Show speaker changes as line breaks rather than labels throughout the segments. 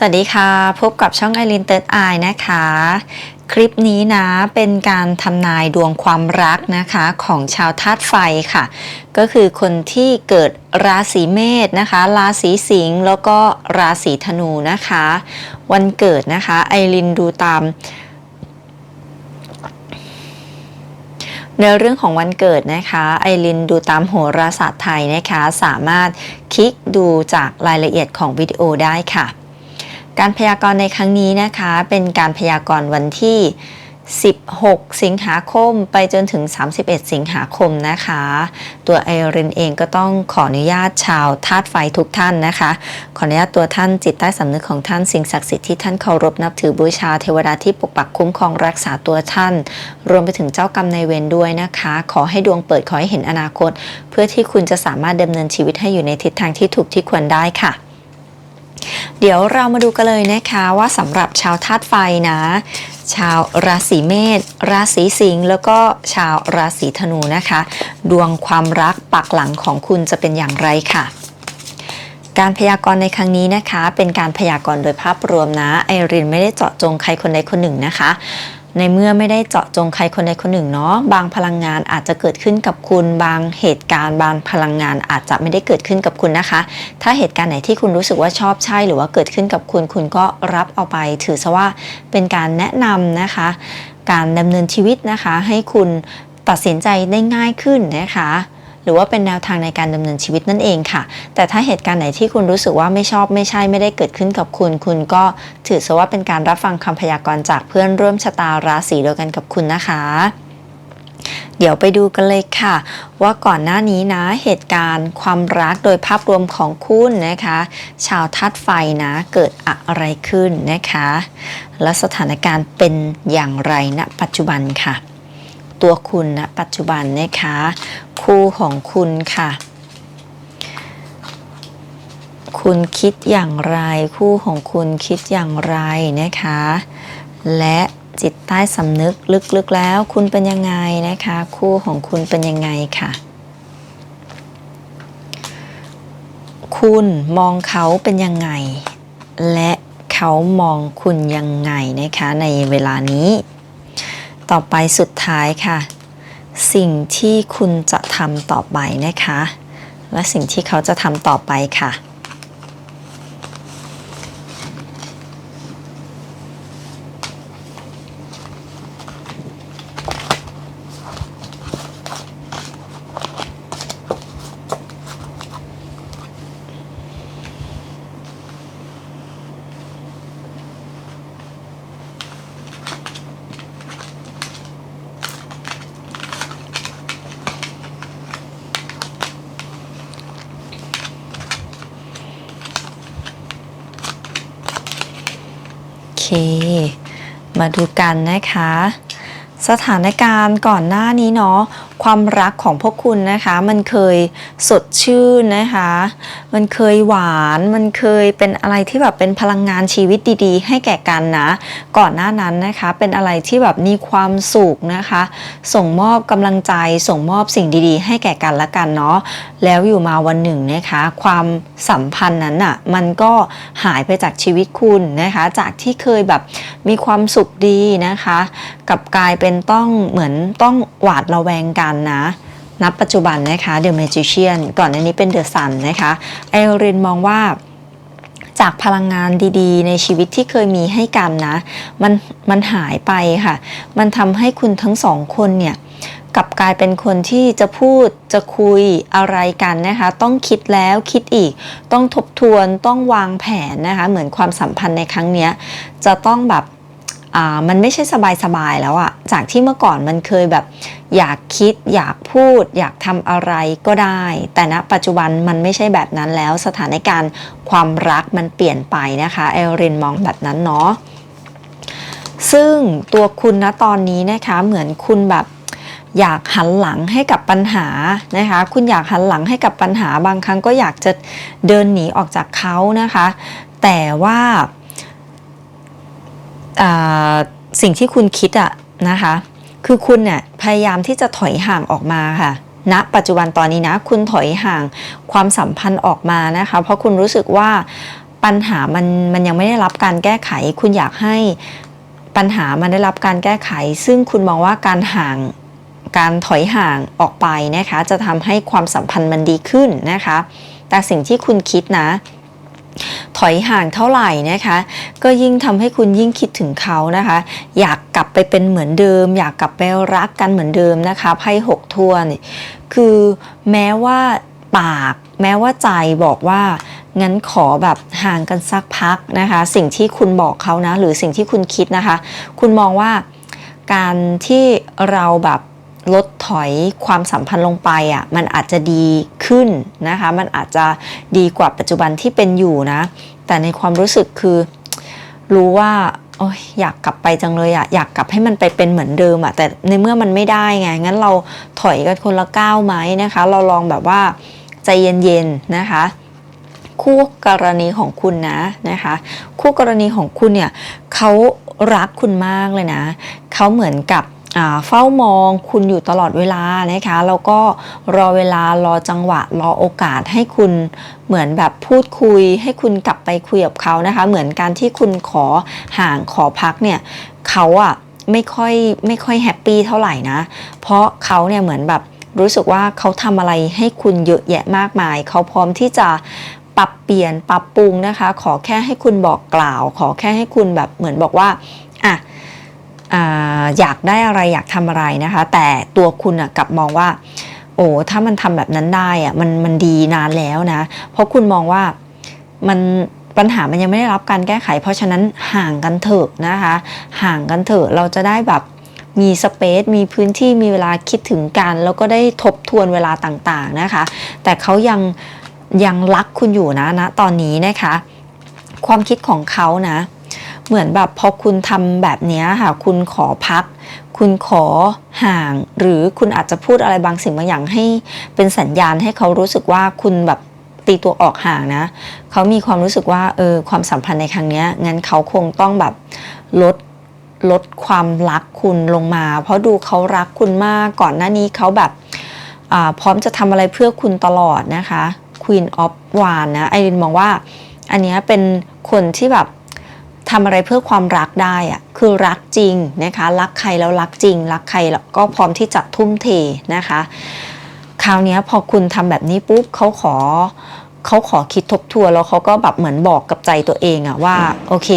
สวัสดีค่ะ พบกับช่องไอรินเติร์ดไอนะคะ คลิปนี้นะเป็นการทำนายดวงความรักนะคะของชาวธาตุไฟค่ะ ก็คือคนที่เกิดราศีเมษนะคะ ราศีสิงห์แล้วก็ราศีธนูนะคะ วันเกิดนะคะไอรินดูตาม ในเรื่องของวันเกิดนะคะไอรินดูตามโหราศาสตร์ไทยนะคะ สามารถคลิกดูจากรายละเอียดของวิดีโอได้ค่ะ การพยากรณ์ในครั้งนี้นะคะ เป็นการพยากรณ์วันที่ 16 สิงหาคมไปจนถึง 31 สิงหาคมนะคะ ตัวไอรินเองก็ต้องขออนุญาตชาวธาตุไฟทุกท่านนะคะ ขออนุญาตตัวท่านจิตใต้สำนึกของท่านสิ่งศักดิ์สิทธิ์ที่ท่านเคารพนับถือบูชาเทวดาที่ปกปักคุ้มครองรักษาตัวท่าน รวมไปถึงเจ้ากรรมนายเวรด้วยนะคะ ขอให้ดวงเปิดขอให้เห็นอนาคต เพื่อที่คุณจะสามารถดำเนินชีวิตให้อยู่ในทิศทางที่ถูกที่ควรได้ค่ะ เดี๋ยวเรามาดูกันเลยนะคะว่าสำหรับชาวธาตุไฟนะ ชาวราศีเมษราศีสิงห์แล้วก็ชาวราศีธนูนะคะ ดวงความรักปักหลังของคุณจะเป็นอย่างไรค่ะ การพยากรณ์ในครั้งนี้นะคะ เป็นการพยากรณ์โดยภาพรวมนะไอรินไม่ได้เจาะจงใครคนใดคนหนึ่งนะคะ ในเมื่อไม่ได้เจาะจงใครคนใดคนหนึ่งเนาะบางพลังงานอาจจะเกิดขึ้นกับคุณ บางเหตุการณ์ บางพลังงานอาจจะไม่ได้เกิดขึ้นกับคุณนะคะ ถ้าเหตุการณ์ไหนที่คุณรู้สึกว่าชอบใช่หรือว่าเกิดขึ้นกับคุณ คุณก็รับเอาไป ถือซะว่าเป็นการแนะนำนะคะ การดำเนินชีวิตนะคะ ให้คุณตัดสินใจได้ง่ายขึ้นนะคะ หรือว่าเป็นแนวทางในการดำเนินชีวิตนั่นเองค่ะ แต่ถ้าเหตุการณ์ไหนที่คุณรู้สึกว่าไม่ชอบไม่ใช่ไม่ได้เกิดขึ้นกับคุณ คุณก็ถือซะว่าเป็นการรับฟังคำพยากรณ์จากเพื่อนร่วมชะตาราศีเดียวกันกับคุณนะคะเดี๋ยวไปดูกันเลยค่ะ ว่าก่อนหน้านี้นะเหตุการณ์ความรักโดยภาพรวมของคุณนะคะ ชาวธาตุไฟนะเกิดอะไรขึ้นนะคะ และสถานการณ์เป็นอย่างไรณปัจจุบันค่ะ ตัวคุณณปัจจุบันนะคะ คู่ของคุณค่ะ คุณคิดอย่างไร คู่ของคุณคิดอย่างไรนะคะ และจิตใต้สำนึกลึกๆแล้ว คุณเป็นยังไงนะคะ คู่ของคุณเป็นยังไงค่ะ คุณมองเขาเป็นยังไง และเขามองคุณยังไงนะคะ ในเวลานี้ ต่อไปสุดท้ายค่ะ สิ่งที่คุณจะทำต่อไปนะคะ และสิ่งที่เขาจะทำต่อไปค่ะ มาดูกันนะคะ สถานการณ์ก่อนหน้านี้เนาะ ความรักของพวกคุณนะคะ มันเคยสดชื่นนะคะ มันเคยหวาน มันเคยเป็นอะไรที่แบบเป็นพลังงานชีวิตดีๆ ให้แก่กันนะ ก่อนหน้านั้นนะคะ เป็นอะไรที่แบบมีความสุขนะคะ ส่งมอบกำลังใจ ส่งมอบสิ่งดีๆ ให้แก่กันละกันเนาะ แล้วอยู่มาวันหนึ่งนะคะ ความสัมพันธ์นั้นอะ มันก็หายไปจากชีวิตคุณนะคะ จากที่เคยแบบมีความสุขดีนะคะ กับกลายเป็นต้องเหมือนต้องหวาดระแวงกันนะนับปัจจุบันนะคะ The Magician ก่อนอันนี้เป็น The Sun นนะคะไอรินมองว่าจากพลังงานดีๆ ในชีวิตที่เคยมีให้กันนะ มันมันหายไปค่ะ มันทำให้คุณทั้งสองคนเนี่ยกลับกลายเป็นคนที่จะพูดจะคุยอะไรกันนะคะ ต้องคิดแล้วคิดอีก ต้องทบทวนต้องวางแผนนะคะ เหมือนความสัมพันธ์ในครั้งนี้จะต้องแบบ มันไม่ใช่สบายๆแล้วอะจากที่เมื่อก่อนมันเคยแบบ อยากคิด อยากพูด อยากทำอะไรก็ได้ แต่ณปัจจุบันมันไม่ใช่แบบนั้นแล้วสถานการณ์ความรักมันเปลี่ยนไปนะคะเอลรินมองแบบนั้นเนาะซึ่งตัวคุณนะตอนนี้นะคะเหมือนคุณแบบอยากหันหลังให้กับปัญหานะคะ คุณอยากหันหลังให้กับปัญหาบางครั้งก็อยากจะเดินหนีออกจากเขานะคะ แต่ว่าอ่า สิ่งที่คุณคิดอะนะคะ คือคุณเนี่ยพยายามที่จะถอยห่างออกมาค่ะณปัจจุบันตอนนี้นะ คุณถอยห่างความสัมพันธ์ออกมานะคะ เพราะคุณรู้สึกว่าปัญหามันมันยังไม่ได้รับการแก้ไข คุณอยากให้ปัญหามันได้รับการแก้ไข ซึ่งคุณมองว่าการห่างการถอยห่างออกไปนะคะ จะทำให้ความสัมพันธ์มันดีขึ้นนะคะ แต่สิ่งที่คุณคิดนะ ถอยห่างเท่าไหร่นะคะ ก็ยิ่งทำให้คุณยิ่งคิดถึงเขานะคะ อยากกลับไปเป็นเหมือนเดิม อยากกลับไปรักกันเหมือนเดิมนะคะไพ่หกทวนคือแม้ว่าปากแม้ว่าใจบอกว่างั้นขอแบบห่างกันสักพักนะคะ สิ่งที่คุณบอกเขานะ หรือสิ่งที่คุณคิดนะคะ คุณมองว่าการที่เราแบบ ลดถอยความสัมพันธ์ลงไปอะมันอาจจะดีขึ้นนะคะ มันอาจจะดีกว่าปัจจุบันที่เป็นอยู่นะ แต่ในความรู้สึกคือรู้ว่าโอ้ยอยากกลับไปจังเลยอะอยากกลับให้มันไปเป็นเหมือนเดิมอะแต่ในเมื่อมันไม่ได้ไง งั้นเราถอยกันคนละก้าวไหมนะคะ เราลองแบบว่าใจเย็นๆนะคะ คู่กรณีของคุณนะนะคะ คู่กรณีของคุณเนี่ยเขารักคุณมากเลยนะเขาเหมือนกับ เฝ้ามองคุณอยู่ตลอดเวลานะคะแล้วก็รอเวลารอจังหวะรอโอกาสให้คุณเหมือนแบบพูดคุย ให้คุณกลับไปคุยกับเขานะคะ เหมือนการที่คุณขอห่างขอพักเนี่ยเขาอะไม่ค่อยไม่ค่อยแฮปปี้เท่าไหร่นะ เพราะเขาเนี่ยเหมือนแบบรู้สึกว่าเขาทำอะไรให้คุณเยอะแยะมากมาย เขาพร้อมที่จะปรับเปลี่ยนปรับปรุงนะคะ ขอแค่ให้คุณบอกกล่าว ขอแค่ให้คุณแบบเหมือนบอกว่าอะ อยากได้อะไรอยากทำอะไรนะคะ แต่ตัวคุณอะกลับมองว่า โอ้ถ้ามันทำแบบนั้นได้อะมันมันดีนานแล้วนะ เพราะคุณมองว่ามันปัญหามันยังไม่ได้รับการแก้ไข เพราะฉะนั้นห่างกันเถอะนะคะ ห่างกันเถอะเราจะได้แบบมีสเปซมีพื้นที่มีเวลาคิดถึงกัน แล้วก็ได้ทบทวนเวลาต่างๆนะคะ แต่เขายังยังรักคุณอยู่นะนะตอนนี้นะคะ ความคิดของเขานะ เหมือนแบบพอคุณทำแบบนี้ค่ะ คุณขอพัก คุณขอห่าง หรือคุณอาจจะพูดอะไรบางสิ่งบางอย่างให้เป็นสัญญาณให้เขารู้สึกว่าคุณแบบตีตัวออกห่างนะ เขามีความรู้สึกว่าเออความสัมพันธ์ในครั้งนี้งั้นเขาคงต้องแบบลดลดความรักคุณลงมา เพราะดูเขารักคุณมากก่อนหน้านี้เขาแบบพร้อมจะทำอะไรเพื่อคุณตลอดนะคะ Queen of w a n นะไอรินมองว่าอันนี้เป็นคนที่แบบ ทำอะไรเพื่อความรักได้อะคือรักจริงนะคะ รักใครแล้วรักจริง รักใครแล้วก็พร้อมที่จะทุ่มเทนะคะ คราวเนี้ยพอคุณทำแบบนี้ปุ๊บเขาขอเขาขอคิดทบทวนแล้วเขาก็แบบเหมือนบอกกับใจตัวเองอะว่าโอเค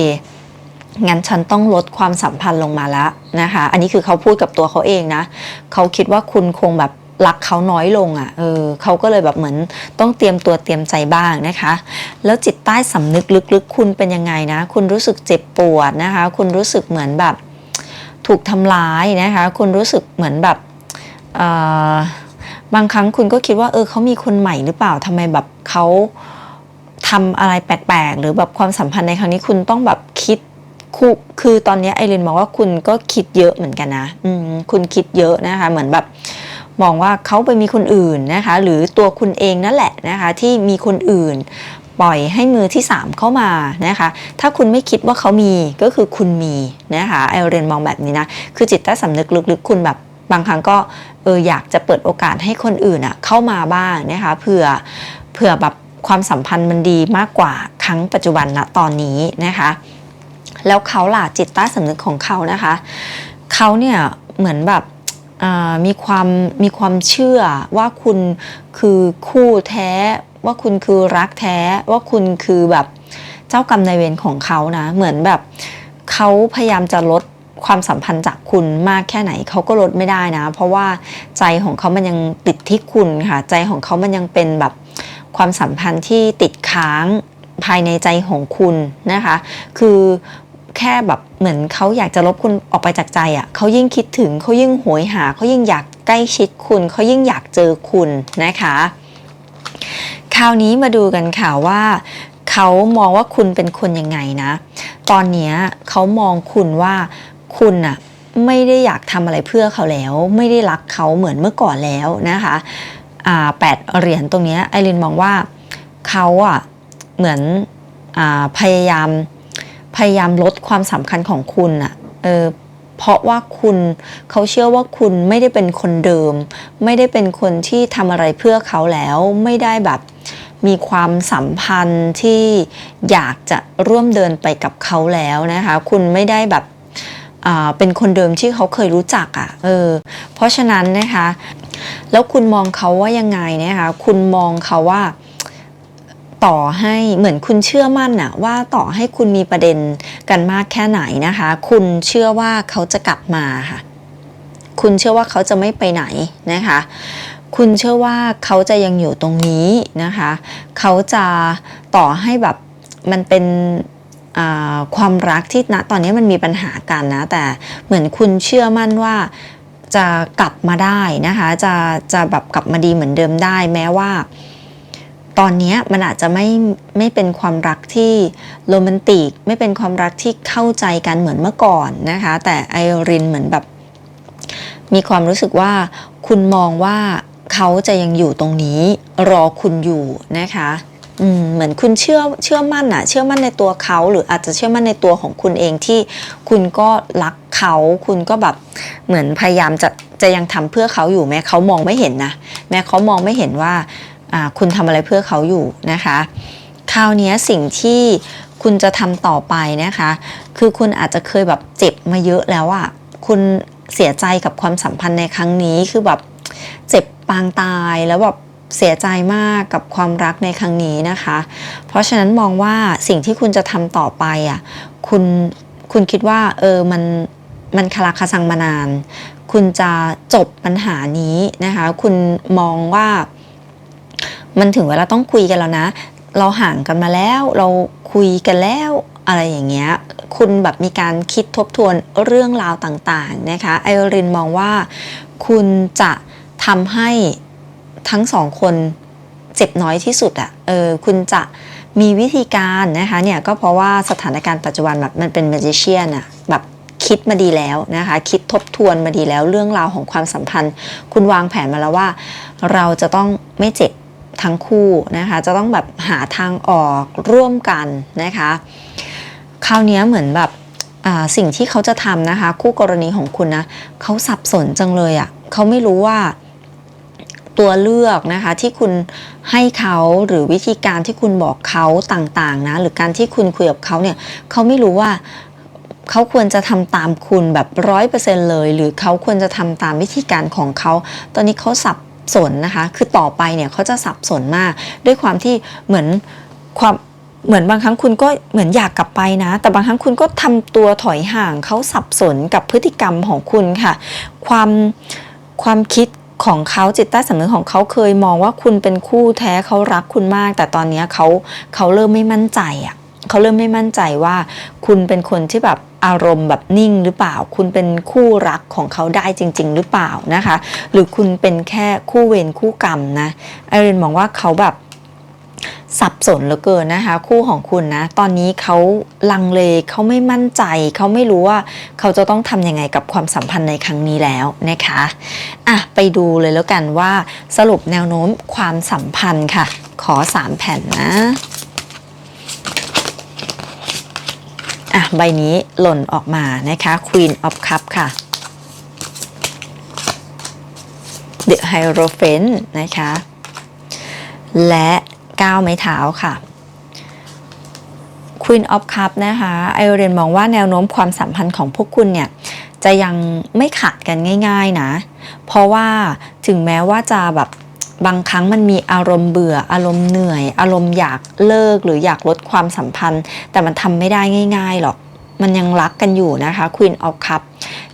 งั้นฉันต้องลดความสัมพันธ์ลงมาแล้วนะคะ อันนี้คือเขาพูดกับตัวเขาเองนะ เขาคิดว่าคุณคงแบบ รักเขาน้อยลงอะ่ะเออเขาก็เลยแบบเหมือนต้องเตรียมตัวเตรียมใจบ้างนะคะ แล้วจิตใต้สำนึกลึกๆ คุณเป็นยังไงนะ คุณรู้สึกเจ็บปวดนะคะ คุณรู้สึกเหมือนแบบ ถูกทำร้ายนะคะ คุณรู้สึกเหมือนแบบบางครั้งคุณก็คิดว่าเออเขามีคนใหม่หรือเปล่าทำไมแบบเขาทำอะไรแปลกๆ หรือแบบความสัมพันธ์ในครั้งนี้คุณต้องแบบคิดคือคือตอนนี้ไอรินมองว่าคุณก็คิดเยอะเหมือนกันนะ อืม คุณคิดเยอะนะคะ เหมือนแบบ มองว่าเขาไปมีคนอื่นนะคะ หรือตัวคุณเองนั่นแหละนะคะ ที่มีคนอื่น ปล่อยให้มือที่ 3 เข้ามานะคะ ถ้าคุณไม่คิดว่าเขามีก็คือคุณมีนะคะไอเรนมองแบบนี้นะ คือจิตใต้สำนึกลึกๆ คุณแบบบางครั้งก็เอออยากจะเปิดโอกาสให้คนอื่นอะเข้ามาบ้างนะคะเผื่อเผื่อแบบความสัมพันธ์มันดีมากกว่าครั้งปัจจุบันณตอนนี้นะคะ แล้วเขาล่ะจิตใต้สำนึกของเขานะคะ เขาเนี่ยเหมือนแบบ มีความมีความเชื่อว่าคุณคือคู่แท้ ว่าคุณคือรักแท้ ว่าคุณคือแบบเจ้ากรรมนายเวรของเขานะ เหมือนแบบเขาพยายามจะลดความสัมพันธ์จากคุณมากแค่ไหนเขาก็ลดไม่ได้นะ เพราะว่าใจของเขามันยังติดที่คุณค่ะ ใจของเขามันยังเป็นแบบความสัมพันธ์ที่ติดค้างภายในใจของคุณนะคะ คือ แค่แบบเหมือนเขาอยากจะลบคุณออกไปจากใจอะ่ะเขายิ่งคิดถึงเขายิ่งโหยหาเขายิ่งอยากใกล้ชิดคุณเขายิ่งอยากเจอคุณนะคะ คราวนี้มาดูกันค่ะว่าเขามองว่าคุณเป็นคนยังไงนะ ตอนนี้เขามองคุณว่าคุณอะไม่ได้อยากทำอะไรเพื่อเขาแล้ว ไม่ได้รักเขาเหมือนเมื่อก่อนแล้วนะคะแปดเหรียญตรงนี้ไอรินมองว่าเขาอะเหมือนอพยายาม ยายามลดความสำคัญของคุณอะเออเพราะว่าคุณเขาเชื่อว่าคุณไม่ได้เป็นคนเดิม ไม่ได้เป็นคนที่ทำอะไรเพื่อเขาแล้ว ไม่ได้แบบมีความสัมพันธ์ที่อยากจะร่วมเดินไปกับเขาแล้วนะคะ คุณไม่ได้แบบอ่าเป็นคนเดิมที่เขาเคยรู้จักอะ่ะเออเพราะฉะนั้นนะคะ แล้วคุณมองเขาว่ายังไงนะคะ คุณมองเขาว่า ต่อให้เหมือนคุณเชื่อมั่นอะว่าต่อให้คุณมีประเด็นกันมากแค่ไหนนะคะ คุณเชื่อว่าเขาจะกลับมาค่ะ คุณเชื่อว่าเขาจะไม่ไปไหนนะคะ คุณเชื่อว่าเขาจะยังอยู่ตรงนี้นะคะ เขาจะต่อให้แบบมันเป็นความรักที่ณตอนนี้มันมีปัญหากันนะ แต่เหมือนคุณเชื่อมั่นว่าจะกลับมาได้นะคะ จะจะแบบกลับมาดีเหมือนเดิมได้แม้ว่า ตอนนี้มันอาจจะไม่ไม่เป็นความรักที่โรแมนติก ไม่เป็นความรักที่เข้าใจกันเหมือนเมื่อก่อนนะคะ แต่ไอรินเหมือนแบบ มีความรู้สึกว่าคุณมองว่าเขาจะยังอยู่ตรงนี้ รอคุณอยู่นะคะเหมือนคุณเชื่อเชื่อมั่นอะเชื่อมั่นในตัวเขาหรืออาจจะเชื่อมั่นในตัวของคุณเองที่คุณก็รักเขา คุณก็แบบเหมือนพยายามจะจะยังทำเพื่อเขาอยู่แม้เขามองไม่เห็นนะแม้เขามองไม่เห็นว่า คุณทำอะไรเพื่อเขาอยู่นะคะ คราวนี้สิ่งที่คุณจะทำต่อไปนะคะ คือคุณอาจจะเคยแบบเจ็บมาเยอะแล้วอะคุณเสียใจกับความสัมพันธ์ในครั้งนี้คือแบบเจ็บปางตายแล้วแบบเสียใจมากกับความรักในครั้งนี้นะคะ เพราะฉะนั้นมองว่าสิ่งที่คุณจะทำต่อไปอะคุณคุณคิดว่าเออมันมันคาราคาซังมานาน คุณจะจบปัญหานี้นะคะ คุณมองว่า มันถึงเวลาต้องคุยกันแล้วนะ เราห่างกันมาแล้ว เราคุยกันแล้วอะไรอย่างเงี้ย คุณแบบมีการคิดทบทวนเรื่องราวต่างๆนะคะ ไอรินมองว่าคุณจะทำให้ทั้งสองคนเจ็บน้อยที่สุดอะ่ะ เออ คุณจะมีวิธีการนะคะเนี่ยก็เพราะว่าสถานการณ์ปัจจุบันแบบมันเป็น magician อะแบบคิดมาดีแล้วนะคะ คิดทบทวนมาดีแล้วเรื่องราวของความสัมพันธ์ คุณวางแผนมาแล้วว่า เราจะต้องไม่เจ็บ ทั้งคู่นะคะ จะต้องแบบหาทางออกร่วมกันนะคะ คราวนี้เหมือนแบบสิ่งที่เขาจะทำนะคะ คู่กรณีของคุณนะเขาสับสนจังเลยอะ่ะเขาไม่รู้ว่าตัวเลือกนะคะที่คุณให้เขาหรือวิธีการที่คุณบอกเขาต่างๆนะหรือการที่คุณคุยกับเขาเนี่ยเขาไม่รู้ว่าเขาควรจะทำตามคุณแบบร้อยเปอร์เซ็นเลย หรือเขาควรจะทำตามวิธีการของเขา ตอนนี้เขาสับ สนนะคะ คือต่อไปเนี่ยเขาจะสับสนมาก ด้วยความที่เหมือนความเหมือนบางครั้งคุณก็เหมือนอยากกลับไปนะ แต่บางครั้งคุณก็ทำตัวถอยห่างเขาสับสนกับพฤติกรรมของคุณค่ะ ความความคิดของเขาจิตใต้สำนึกของเขาเคยมองว่าคุณเป็นคู่แท้เขารักคุณมาก แต่ตอนนี้เขาเขาเริ่มไม่มั่นใจอะ เขาเริ่มไม่มั่นใจว่า คุณเป็นคนที่แบบอารมณ์แบบนิ่งหรือเปล่า คุณเป็นคู่รักของเขาได้จริง ๆ หรือเปล่านะคะ หรือคุณเป็นแค่คู่เวรคู่กรรมนะไอรินมองว่าเขาแบบสับสนเหลือเกินนะคะ คู่ของคุณนะ ตอนนี้เขาลังเลเขาไม่มั่นใจ เขาไม่รู้ว่าเขาจะต้องทำยังไงกับความสัมพันธ์ในครั้งนี้แล้วนะคะอะไปดูเลยแล้วกันว่าสรุปแนวโน้มความสัมพันธ์ค่ะ ขอสามแผ่นนะ อะใบนี้หล่นออกมานะคะ Queen of Cup ค่ะ The Hierophant นะคะ และก้าวไม้เท้าค่ะ Queen of Cup นะคะไอเรนมองว่าแนวโน้มความสัมพันธ์ของพวกคุณเนี่ย จะยังไม่ขัดกันง่าย ๆนะ เพราะว่าถึงแม้ว่าจะแบบ บางครั้งมันมีอารมณ์เบื่อ อารมณ์เหนื่อย อารมณ์อยากเลิกหรืออยากลดความสัมพันธ์ แต่มันทำไม่ได้ง่ายๆหรอก มันยังรักกันอยู่นะคะ Queen of Cup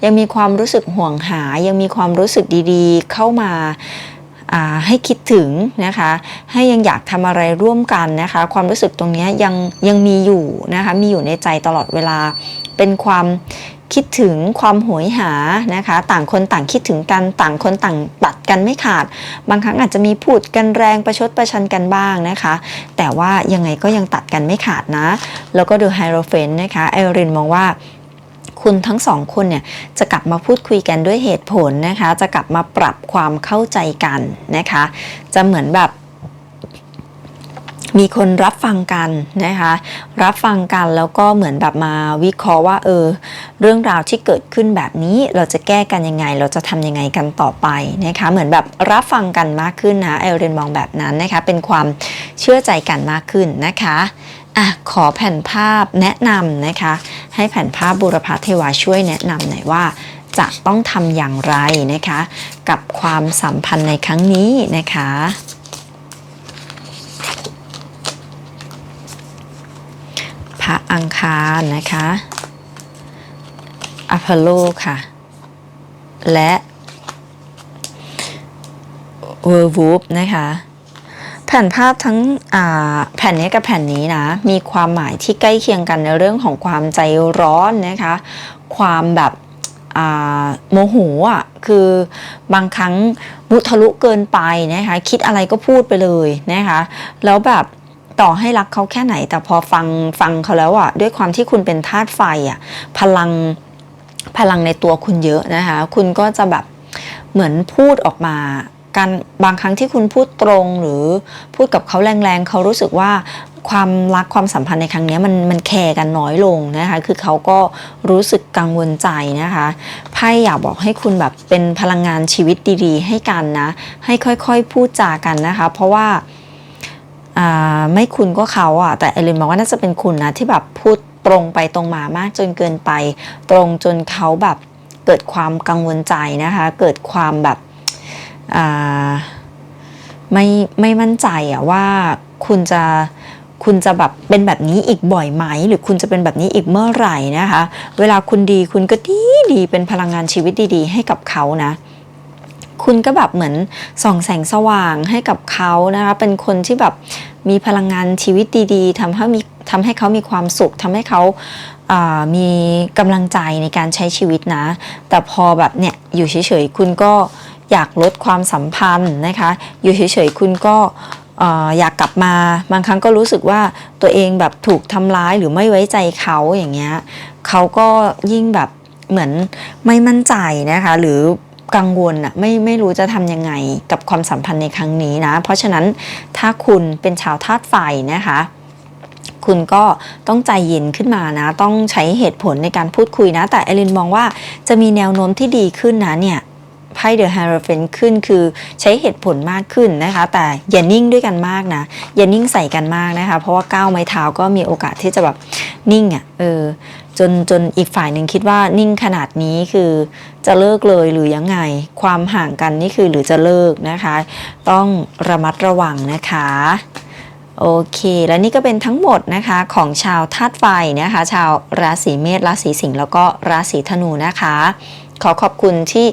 ยังมีความรู้สึกห่วงหา ยังมีความรู้สึกดีๆ เข้ามาอ่าให้คิดถึงนะคะ ให้ยังอยากทำอะไรร่วมกันนะคะ ความรู้สึกตรงนี้ยังยังมีอยู่นะคะ มีอยู่ในใจตลอดเวลา เป็นความ คิดถึงความโหยหานะคะ ต่างคนต่างคิดถึงกันต่างคนต่างตัดกันไม่ขาด บางครั้งอาจจะมีพูดกันแรงประชดประชันกันบ้างนะคะ แต่ว่ายังไงก็ยังตัดกันไม่ขาดนะ แล้วก็ดูไฮโรเฟนนะคะไอรินมองว่าคุณทั้งสองคนเนี่ยจะกลับมาพูดคุยกันด้วยเหตุผลนะคะ จะกลับมาปรับความเข้าใจกันนะคะ จะเหมือนแบบ มีคนรับฟังกันนะคะรับฟังกันแล้วก็เหมือนแบบมาวิเคราะห์ว่าเออเรื่องราวที่เกิดขึ้นแบบนี้เราจะแก้กันยังไง เราจะทำยังไงกันต่อไปนะคะเหมือนแบบรับฟังกันมากขึ้นนะไอเรนมองแบบนั้นนะคะเป็นความเชื่อใจกันมากขึ้นนะคะอะขอแผ่นภาพแนะนำนะคะ ให้แผ่นภาพบูรพาเทวาช่วยแนะนำหน่อยว่าจะต้องทำอย่างไรนะคะ กับความสัมพันธ์ในครั้งนี้นะคะ พระอังคารนะคะอพอลโลค่ะ และเวอร์วูฟนะคะแผ่นภาพทั้งแผ่นนี้กับแผ่นนี้นะ มีความหมายที่ใกล้เคียงกันในเรื่องของความใจร้อนนะคะ ความแบบโมโหอะคือบางครั้งมุทะลุเกินไปนะคะ คิดอะไรก็พูดไปเลยนะคะ แล้วแบบ ต่อให้รักเขาแค่ไหน แต่พอฟังฟังเขาแล้วอะด้วยความที่คุณเป็นธาตุไฟอะพลังพลังในตัวคุณเยอะนะคะ คุณก็จะแบบเหมือนพูดออกมาการบางครั้งที่คุณพูดตรงหรือพูดกับเขาแรงๆ เขารู้สึกว่าความรักความสัมพันธ์ในครั้งนี้มันมันแคร์กันน้อยลงนะคะ คือเขาก็รู้สึกกังวลใจนะคะไพ่อยากบอกให้คุณแบบเป็นพลังงานชีวิตดีๆ ให้กันนะ ให้ค่อยๆ พูดจากันนะคะ เพราะว่าอ่า ไม่คุณก็เขาอะแต่เอลินบอกว่าน่าจะเป็นคุณนะที่แบบพูดตรงไปตรงมามากจนเกินไป ตรงจนเขาแบบเกิดความกังวลใจนะคะ เกิดความแบบไม่ไม่มั่นใจอะว่าคุณจะคุณจะแบบเป็นแบบนี้อีกบ่อยไหม หรือคุณจะเป็นแบบนี้อีกเมื่อไหร่นะคะ เวลาคุณดีคุณก็ดีดีเป็นพลังงานชีวิตดี ๆ ให้กับเขานะ คุณก็แบบเหมือนส่องแสงสว่างให้กับเขานะคะเป็นคนที่แบบมีพลังงานชีวิตดีๆทำให้มีทำให้เขามีความสุขทำให้เขาามีกำลังใจในการใช้ชีวิตนะ แต่พอแบบเนี่ยอยู่เฉยๆคุณก็อยากลดความสัมพันธ์นะคะ อยู่เฉยๆคุณก็เอ่ออยากกลับมาบางครั้งก็รู้สึกว่าตัวเองแบบถูกทำร้ายหรือไม่ไว้ใจเขาอย่างเงี้ยเขาก็ยิ่งแบบเหมือนไม่มั่นใจนะคะ หรือ กังวลอะไม่ไม่รู้จะทำยังไงกับความสัมพันธ์ในครั้งนี้นะ เพราะฉะนั้นถ้าคุณเป็นชาวธาตุไฟนะคะคุณก็ต้องใจเย็นขึ้นมานะ ต้องใช้เหตุผลในการพูดคุยนะ แต่เอลินมองว่าจะมีแนวโน้มที่ดีขึ้นนะเนี่ยไพ่เดอะฮาร์เฟนขึ้นคือใช้เหตุผลมากขึ้นนะคะ แต่อย่านิ่งด้วยกันมากนะ อย่านิ่งใส่กันมากนะคะ เพราะว่าก้าวไม้เท้าก็มีโอกาสที่จะแบบนิ่งอะ่ะเออ จนจนอีกฝ่ายหนึ่งคิดว่านิ่งขนาดนี้คือจะเลิกเลยหรือยังไง ความห่างกันนี่คือหรือจะเลิกนะคะ ต้องระมัดระวังนะคะโอเค และนี่ก็เป็นทั้งหมดนะคะของชาวธาตุไฟนะคะ ชาวราศีเมษราศีสิงห์แล้วก็ราศีธนูนะคะ ขอขอบคุณที่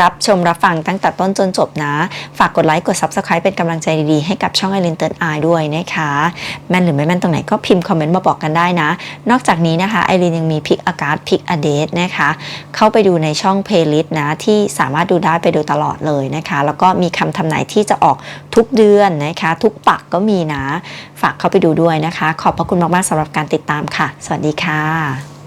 รับชมรับฟังตั้งแต่ต้นจนจบนะ ฝากกดไลค์กด Subscribe เป็นกำลังใจดีๆ ให้กับช่องไอรินเติร์นไอด้วยนะคะ แม่นหรือไม่แม่นตรงไหนก็พิมพ์คอมเมนต์มาบอกกันได้นะ นอกจากนี้นะคะไอรินยังมีพิกอากาศพิกอเดทนะคะ เข้าไปดูในช่องเพลย์ลิสต์นะที่สามารถดูได้ไปดูตลอดเลยนะคะ แล้วก็มีคำทำนายที่จะออกทุกเดือนนะคะ ทุกปักก็มีนะ ฝากเข้าไปดูด้วยนะคะ ขอบพระคุณมากๆสำหรับการติดตามค่ะ สวัสดีค่ะ